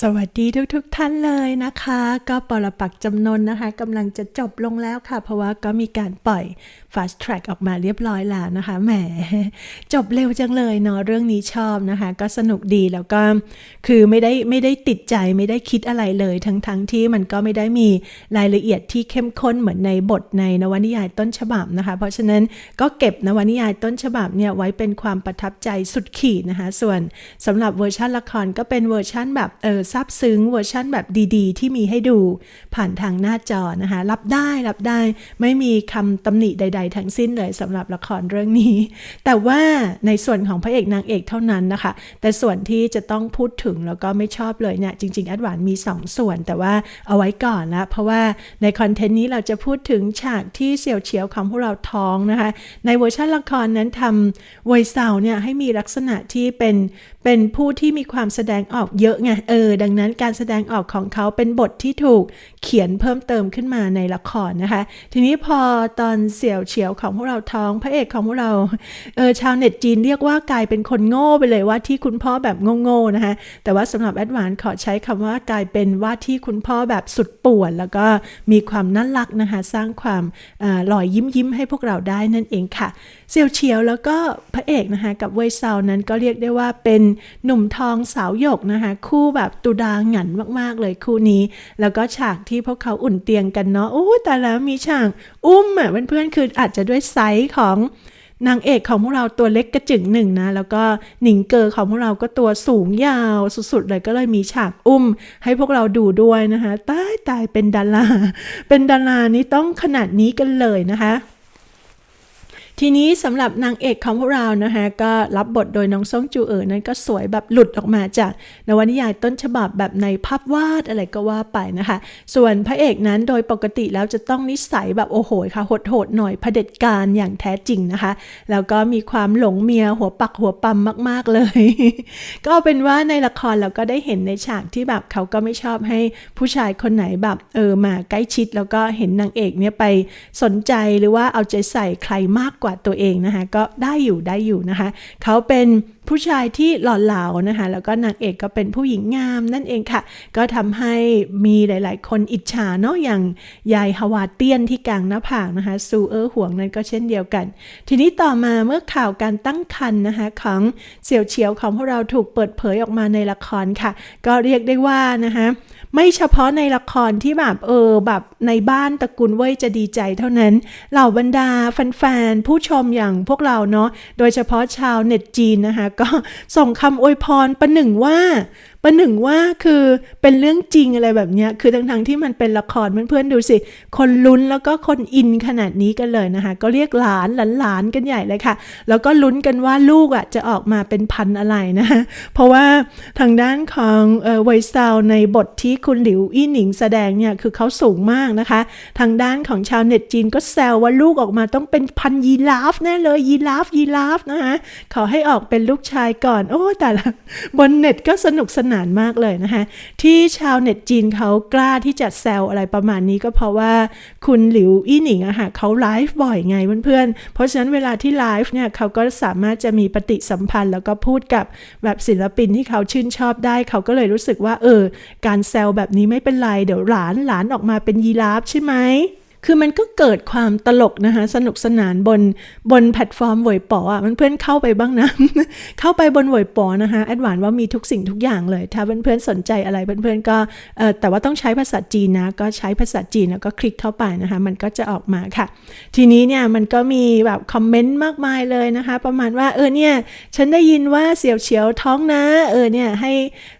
สวัสดีทุกๆทท่านเลยนะคะ ก็ปรปักจำนนนะคะกำลังจะจบลงแล้วค่ะ เพราะว่าก็มีการปล่อย fast track ออกมาเรียบร้อยแล้วนะคะ แหม จบเร็วจังเลยเนาะเรื่องนี้ชอบนะคะ ก็สนุกดีแล้วก็คือไม่ได้ไม่ได้ติดใจไม่ได้คิดอะไรเลย ทั้งทั้งที่มันก็ไม่ได้มีรายละเอียดที่เข้มข้นเหมือนในบทในนวนิยายต้นฉบับนะคะ เพราะฉะนั้นก็เก็บนวนิยายต้นฉบับเนี่ยไว้เป็นความประทับใจสุดขีดนะคะ ส่วนสำหรับเวอร์ชันละครก็เป็นเวอร์ชันแบบเออซาบซึ้งเวอร์ชันแบบดีๆ ที่มีให้ดูผ่านทางหน้าจอนะคะ รับได้รับได้ไม่มีคำตำหนิใด ๆ ทั้งสิ้นเลยสำหรับละครเรื่องนี้ แต่ว่าในส่วนของพระเอกนางเอกเท่านั้นนะคะ แต่ส่วนที่จะต้องพูดถึงแล้วก็ไม่ชอบเลยเนี่ยจริงๆแอดวานมี 2 ส่วน แต่ว่าเอาไว้ก่อนละเพราะว่าในคอนเทนต์นี้เราจะพูดถึงฉากที่เสียวเฉียวของพวกเราท้องนะคะ ในเวอร์ชันละครนั้นทำเวยซาวเนี่ยให้มีลักษณะที่เป็นเป็นผู้ที่มีความแสดงออกเยอะไงเออดังนั้นการแสดงออกของเขาเป็นบทที่ถูกเขียนเพิ่มเติมขึ้นมาในละครนะคะ ทีนี้พอตอนเสี่ยวเฉียวของพวกเราท้องพระเอกของพวกเราเออชาวเน็ตจีนเรียกว่ากลายเป็นคนโง่ไปเลยว่าที่คุณพ่อแบบโง่ๆนะคะ แต่ว่าสำหรับแอดวานขอใช้คำว่ากลายเป็นว่าที่คุณพ่อแบบสุดป่วน แล้วก็มีความน่ารักนะคะ สร้างความหล่อยยิ้มยิ้มให้พวกเราได้นั่นเองค่ะเสี่ยวเฉียวแล้วก็พระเอกนะคะกับเว่ยเซานั้นก็เรียกได้ว่าเป็นหนุ่มทองสาวหยกนะคะคู่แบบตุดาหงันมากๆเลยคู่นี้ แล้วก็ฉากที่พวกเขาอุ่นเตียงกันเนาะโอ้แต่แล้วมีฉากอุ้มอะเพื่อนๆคืออาจจะด้วยไซส์ของนางเอกของพวกเราตัวเล็กกระจึงหนึ่งนะ แล้วก็หนิงเกอร์ของพวกเราก็ตัวสูงยาวสุดๆเลยก็เลยมีฉากอุ้ม ให้พวกเราดูด้วยนะคะตายตายเป็นดาราเป็นดารานี้ต้องขนาดนี้กันเลยนะคะ ทีนี้สำหรับนางเอกของพวกเรานะคะก็รับบทโดยน้องซ่งจูเอ๋อนั้นก็สวยแบบหลุดออกมาจากนวนิยายต้นฉบับแบบในภาพวาดอะไรก็ว่าไปนะคะ ส่วนพระเอกนั้นโดยปกติแล้วจะต้องนิสัยแบบโอ้โหค่ะโหดหน่อยเผด็จการอย่างแท้จริงนะคะ แล้วก็มีความหลงเมียหัวปักหัวปั๊มมาก ๆเลย ก็เป็นว่าในละครเราก็ได้เห็นในฉากที่แบบเขาก็ไม่ชอบให้ผู้ชายคนไหนแบบเออมาใกล้ชิด แล้วก็เห็นนางเอกเนี่ยไปสนใจหรือว่าเอาใจใส่ใครมากกว่าตัวเองนะคะ ก็ได้อยู่ได้อยู่นะคะ เขาเป็นผู้ชายที่หล่อเหลานะคะ แล้วก็นางเอกก็เป็นผู้หญิงงามนั่นเองค่ะ ก็ทำให้มีหลาย ๆ คนอิจฉาเนาะอย่างยายฮาวาเตียนที่กลางหน้าผากนะคะซูเออร์ห่วงนั้นก็เช่นเดียวกัน ทีนี้ต่อมาเมื่อข่าวการตั้งครรภ์นะคะของเสี่ยวเฉียวของพวกเราถูกเปิดเผยออกมาในละครค่ะ ก็เรียกได้ว่านะคะ ไม่เฉพาะในละครที่แบบเออแบบในบ้านตระกูลเว่ยจะดีใจเท่านั้น เหล่าบรรดาแฟนๆผู้ชมอย่างพวกเราเนาะโดยเฉพาะชาวเน็ตจีนนะคะ ก็ส่งคำอวยพรประหนึ่งว่าประหนึ่งว่าคือเป็นเรื่องจริงอะไรแบบนี้คือทั้งๆที่มันเป็นละครเพื่อนๆดูสิ คนลุ้นแล้วก็คนอินขนาดนี้กันเลยนะคะ ก็เรียกหลานหลานๆกันใหญ่เลยค่ะ แล้วก็ลุ้นกันว่าลูกอะจะออกมาเป็นพันอะไรนะคะเพราะว่าทางด้านของเออไวซาวในบทที่คุณหลิวอี้หนิงแสดงเนี่ยคือเขาสูงมากนะคะ ทางด้านของชาวเน็ตจีนก็แซวว่าลูกออกมาต้องเป็นพันยีราฟแน่เลยยีราฟยีราฟนะคะขอให้ออกเป็นลูกชายก่อน โอ้แต่ละบนเน็ตก็สนุกสนานมากเลยนะคะ ที่ชาวเน็ตจีนเขากล้าที่จะแซวอะไรประมาณนี้ก็เพราะว่าคุณหลิวอี้หนิงอะค่ะเขาไลฟ์บ่อยไงเพื่อนๆ เพราะฉะนั้นเวลาที่ไลฟ์เนี่ยเขาก็สามารถจะมีปฏิสัมพันธ์ แล้วก็พูดกับแบบศิลปินที่เขาชื่นชอบได้ เขาก็เลยรู้สึกว่าเออการแซวแบบนี้ไม่เป็นไร เดี๋ยวหลานหลานออกมาเป็นยีราฟใช่ไหม คือมันก็เกิดความตลกนะคะ สนุกสนานบนบนแพลตฟอร์มหวยป๋ออะเพื่อนๆเข้าไปบ้างนะ เข้าไปบนหวยป๋อนะคะแอดวานว่ามีทุกสิ่งทุกอย่างเลย ถ้าเพื่อนๆสนใจอะไรเพื่อนๆก็เออแต่ว่าต้องใช้ภาษาจีนนะ ก็ใช้ภาษาจีนแล้วก็คลิกเข้าไปนะคะ มันก็จะออกมาค่ะ ทีนี้เนี่ยมันก็มีแบบคอมเมนต์มากมายเลยนะคะ ประมาณว่าเออเนี่ยฉันได้ยินว่าเสี่ยวเฉียวท้องนะ เออเนี่ยให้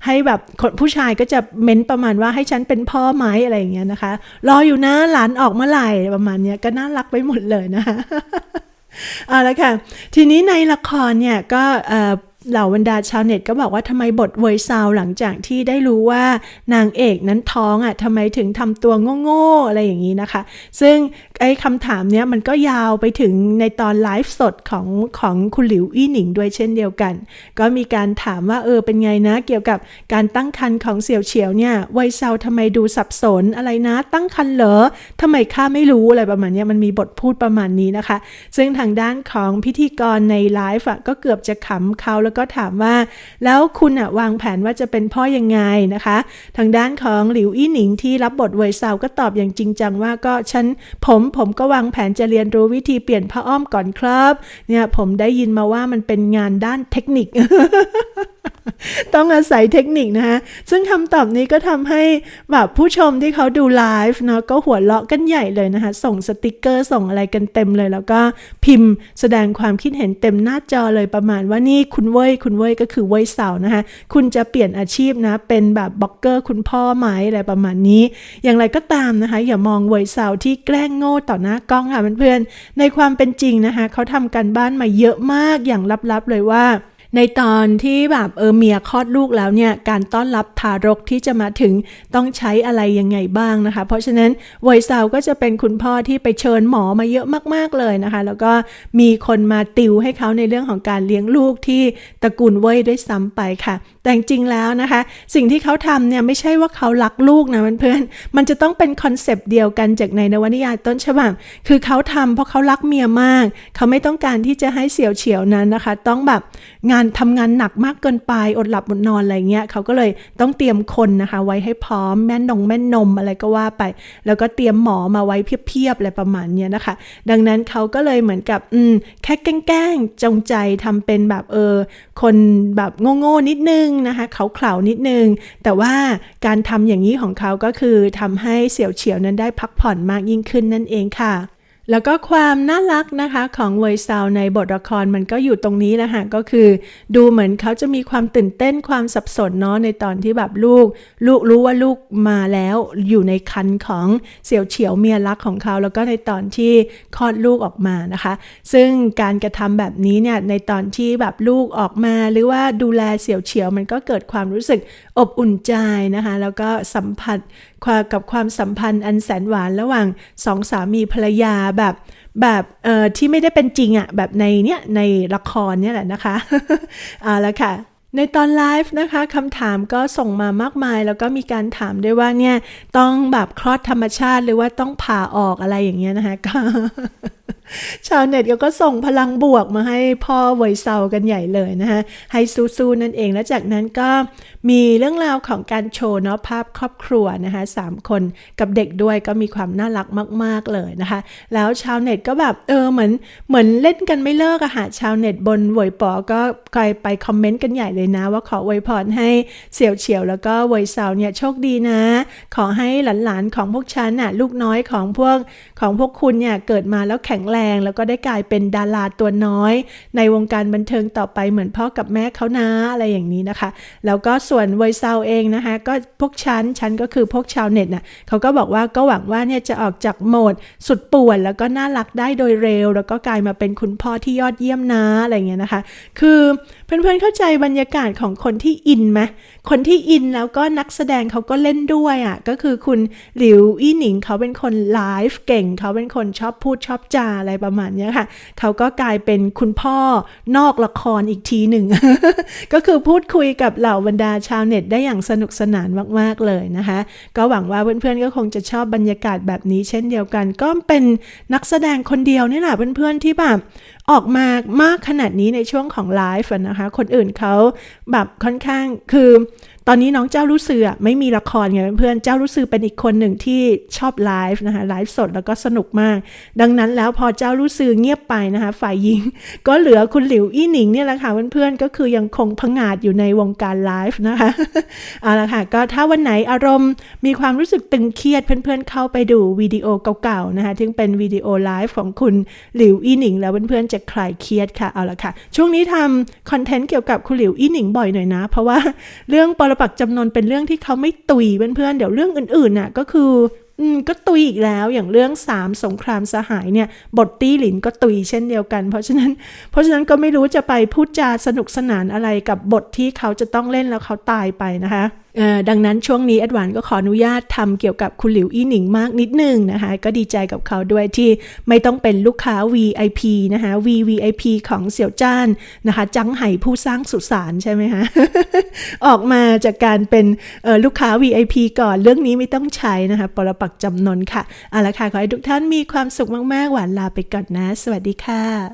ให้แบบคนผู้ชายก็จะเม้นประมาณว่าให้ฉันเป็นพ่อไหมอะไรอย่างเงี้ยนะคะ รออยู่นะหลานออกมื่อไหร่ประมาณนี้ก็น่ารักไปหมดเลยนะคะเอาละค่ะ ทีนี้ในละครเนี่ยก็เหล่าบรรดาชาวเน็ตก็บอกว่าทำไมบทเวยซาวหลังจากที่ได้รู้ว่านางเอกนั้นท้องอะทำไมถึงทำตัวโง่ๆอะไรอย่างนี้นะคะ ซึ่งไอ้คำถามเนี้ยมันก็ยาวไปถึงในตอนไลฟ์สดของของคุณหลิวอี้หนิงด้วยเช่นเดียวกัน ก็มีการถามว่าเออเป็นไงนะ เกี่ยวกับการตั้งครรภ์ของเสี่ยวเฉียวเนี่ยไวยเซาทำไมดูสับสนอะไรนะ ตั้งครรภ์เหรอทำไมข้าไม่รู้อะไรประมาณเนี้ยมันมีบทพูดประมาณนี้นะคะ ซึ่งทางด้านของพิธีกรในไลฟ์อะก็เกือบจะขำเขาแล้วก็ถามว่า แล้วคุณอะวางแผนว่าจะเป็นพ่อยังไงนะคะ ทางด้านของหลิวอี้หนิงที่รับบทเวยเซาก็ตอบอย่างจริงจังว่าก็ฉันผมผมก็วางแผนจะเรียนรู้วิธีเปลี่ยนผ้าอ้อมก่อนครับ เนี่ยผมได้ยินมาว่ามันเป็นงานด้านเทคนิค ต้องอาศัยเทคนิคนะคะซึ่งคำตอบนี้ก็ทำให้แบบผู้ชมที่เขาดูไลฟ์เนาะก็หัวเราะกันใหญ่เลยนะคะ ส่งสติกเกอร์ส่งอะไรกันเต็มเลย แล้วก็พิมพ์แสดงความคิดเห็นเต็มหน้าจอเลยประมาณว่านี่คุณเว้ยคุณเว้ยก็คือเว้ยเสานะคะคุณจะเปลี่ยนอาชีพนะ เป็นแบบบล็อกเกอร์คุณพ่อไหมอะไรประมาณนี้ อย่างไรก็ตามนะคะ อย่ามองเวยเสาที่แกล้งโง่ต่อหน้ากล้องค่ะเพื่อนๆในความเป็นจริงนะคะเขาทำการบ้านมาเยอะมากอย่างลับๆเลยว่า ในตอนที่แบบเออเมียคลอดลูกแล้วเนี่ยการต้อนรับทารกที่จะมาถึงต้องใช้อะไรยังไงบ้างนะคะ เพราะฉะนั้นเวยซาวก็จะเป็นคุณพ่อที่ไปเชิญหมอมาเยอะมากๆเลยนะคะ แล้วก็มีคนมาติวให้เขาในเรื่องของการเลี้ยงลูกที่ตระกูลเวยด้วยซ้ำไปค่ะ แต่จริงๆแล้วนะคะ สิ่งที่เขาทำเนี่ยไม่ใช่ว่าเขารักลูกนะเพื่อนๆมันจะต้องเป็นคอนเซปต์เดียวกันจากในนวนิยายต้นฉบับคือเขาทำเพราะเขารักเมียมาก เขาไม่ต้องการที่จะให้เสี่ยวเฉียวนั้นนะคะ ต้องแบบงานทำงานหนักมากเกินไปอดหลับอดนอนอะไรเงี้ยเขาก็เลยต้องเตรียมคนนะคะ ไว้ให้พร้อมแม่นงแม่นนมอะไรก็ว่าไป แล้วก็เตรียมหมอมาไว้เพียบๆอะไรประมาณเนี้ยนะคะ ดังนั้นเขาก็เลยเหมือนกับอืมแค่แกล้งจงใจทำเป็นแบบเออคนแบบโง่ๆนิดนึงนะคะเขาเขลานิดนึง แต่ว่าการทำอย่างนี้ของเขาก็คือทำให้เสี่ยวเฉียวนั้นได้พักผ่อนมากยิ่งขึ้นนั่นเองค่ะ แล้วก็ความน่ารักนะคะของเวยซาวในบทละครมันก็อยู่ตรงนี้แหละค่ะก็คือ ดูเหมือนเขาจะมีความตื่นเต้นความสับสนเนาะในตอนที่แบบลูก ลูกรู้ว่าลูกมาแล้วอยู่ในคันของเสี่ยวเฉียวเมียรักของเขา แล้วก็ในตอนที่คลอดลูกออกมานะคะ ซึ่งการกระทำแบบนี้เนี่ยในตอนที่แบบลูกออกมา หรือว่าดูแลเสี่ยวเฉียวมันก็เกิดความรู้สึกอบอุ่นใจนะคะ แล้วก็สัมผัสกับความสัมพันธ์อันแสนหวานระหว่างสองสามีภรรยาแบบแบบเอ่อที่ไม่ได้เป็นจริงอะ่ะแบบในเนี้ยในละครเนี่ยแหละนะคะเอาละค่ะ ในตอนไลฟ์นะคะคำถามก็ส่งมามากมาย แล้วก็มีการถามด้วยว่าเนี่ยต้องแบบคลอดธรรมชาติหรือว่าต้องผ่าออกอะไรอย่างเงี้ยนะคะก็ชาวเน็ตก็ส่งพลังบวกมาให้พ่อเวยเซากันใหญ่เลยนะคะให้สู้ๆนั่นเองแล้วจากนั้นก็มีเรื่องราวของการโชว์เนาะภาพครอบครัวนะคะสามคนกับเด็กด้วยก็มีความน่ารักมาก ๆเลยนะคะ แล้วชาวเน็ตก็แบบเออเหมือนเหมือนเล่นกันไม่เลิกอะค่ะชาวเน็ตบนเวยปอก็คอยไปคอมเมนต์กันใหญ่เลยนะ ว่าขออวยพรให้เสี่ยวเฉียวแล้วก็เวยเซาเนี่ยโชคดีนะ ขอให้หลานๆของพวกฉันน่ะลูกน้อยของพวกของพวกคุณเนี่ยเกิดมาแล้วแข็งแรง แล้วก็ได้กลายเป็นดาราตัวน้อย ในวงการบันเทิงต่อไปเหมือนพ่อกับแม่เขานะอะไรอย่างนี้นะคะ แล้วก็ส่วนเวยเซาเองนะคะ ก็พวกฉันฉันก็คือพวกชาวเน็ตน่ะเขาก็บอกว่าก็หวังว่าเนี่ยจะออกจากโหมดสุดป่วนแล้วก็น่ารักได้โดยเร็ว แล้วก็กลายมาเป็นคุณพ่อที่ยอดเยี่ยมนะอะไรอย่างเงี้ยนะคะ คือเพื่อนๆเข้าใจบรรยากาศของคนที่อินไหมคนที่อินแล้วก็นักแสดงเขาก็เล่นด้วยอะ ก็คือคุณหลิวอี้หนิงเขาเป็นคนไลฟ์เก่ง เขาเป็นคนชอบพูดชอบจาอะไรประมาณนี้ค่ะ เขาก็กลายเป็นคุณพ่อนอกละครอีกทีหนึ่ง ก็คือพูดคุยกับเหล่าบรรดาชาวเน็ตได้อย่างสนุกสนานมาก ๆ เลยนะคะ ก็หวังว่าเพื่อนๆก็คงจะชอบบรรยากาศแบบนี้เช่นเดียวกัน ก็เป็นนักแสดงคนเดียวนี่แหละเพื่อนๆที่แบบ ออกมามากขนาดนี้ในช่วงของไลฟ์นะคะ คนอื่นเขาแบบค่อนข้างคือ ตอนนี้น้องเจ้ารู้สึกอไม่มีละครไงเพื่อนๆเจ้ารู้สึกเป็นอีกคนหนึ่งที่ชอบไลฟ์นะคะไลฟ์สดแล้วก็สนุกมาก ดังนั้นแล้วพอเจ้ารู้สึกเงียบไปนะคะฝ่ายหญิง ก็เหลือคุณหลิวอี้หนิงเนี่ยแหละค่ะเพื่อนๆก็คือยังคงพังงาดอยู่ในวงการไลฟ์นะคะเอาละค่ะก็ถ้าวันไหนอารมณ์มีความรู้สึกตึงเครียดเพื่อนๆเข้าไปดูวิดีโอเก่าๆนะคะที่เป็นวิดีโอไลฟ์ของคุณหลิวอี้หนิง แล้วเพื่อนๆจะคลายเครียดค่ะเอาละค่ะช่วงนี้ทำคอนเทนต์เกี่ยวกับคุณหลิวอี้หนิงบ่อยหน่อยนะ เพราะว่าเรื่องปรปักจำนนเป็นเรื่องที่เขาไม่ตุยเพื่อนๆเดี๋ยวเรื่องอื่นๆน่ะก็คืออืมก็ตุยอีกแล้วอย่างเรื่องสามสงครามสหายเนี่ย บทตี้หลินก็ตุยเช่นเดียวกัน เพราะฉะนั้น เพราะฉะนั้นก็ไม่รู้จะไปพูดจาสนุกสนานอะไรกับบทที่เขาจะต้องเล่นแล้วเขาตายไปนะคะ ดังนั้นช่วงนี้แอดวานก็ขออนุญาตทำเกี่ยวกับคุณหลิวอี้หนิงมากนิดนึงนะคะ ก็ดีใจกับเขาด้วยที่ไม่ต้องเป็นลูกค้า VIP นะคะ VVIP ของเสี่ยวจ้านนะคะ จังไห่ผู้สร้างสุสานใช่ไหมคะออกมาจากการเป็นลูกค้า VIP ก่อนเรื่องนี้ไม่ต้องใช้นะคะ ปรปักจำนนค่ะเอาละค่ะ ขอให้ทุกท่านมีความสุขมาก ๆ หวานลาไปก่อนนะ สวัสดีค่ะ